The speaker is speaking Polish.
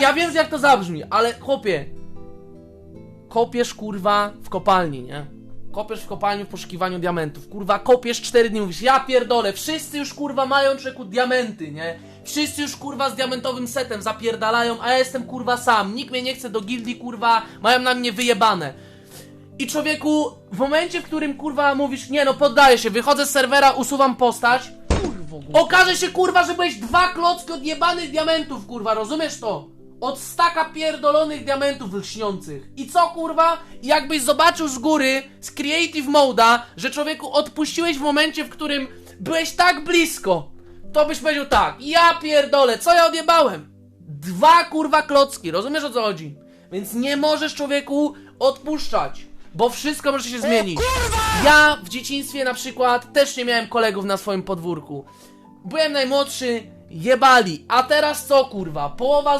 ja. Wiem, jak to zabrzmi, ale chłopie. Kopiesz kurwa w kopalni, nie? Kopiesz w kopalni w poszukiwaniu diamentów. Kurwa, kopiesz 4 dni, mówisz, ja pierdolę, wszyscy już kurwa mają czeku diamenty, nie? Wszyscy już kurwa z diamentowym setem zapierdalają, a ja jestem kurwa sam. Nikt mnie nie chce do gildii, kurwa, mają na mnie wyjebane. I człowieku, w momencie, w którym kurwa mówisz, nie no, poddaję się, wychodzę z serwera, usuwam postać, Kurwo, Okaże się kurwa, że byłeś dwa klocki od jebanych diamentów, kurwa, rozumiesz to? Od staka pierdolonych diamentów lśniących. I co kurwa? Jakbyś zobaczył z góry, z Creative Moda, że człowieku odpuściłeś w momencie, w którym byłeś tak blisko, to byś powiedział tak, ja pierdolę, co ja odjebałem? Dwa kurwa klocki, rozumiesz o co chodzi? Więc nie możesz człowieku odpuszczać, bo wszystko może się zmienić. Ja w dzieciństwie na przykład też nie miałem kolegów na swoim podwórku. Byłem najmłodszy, jebali. A teraz co kurwa? Połowa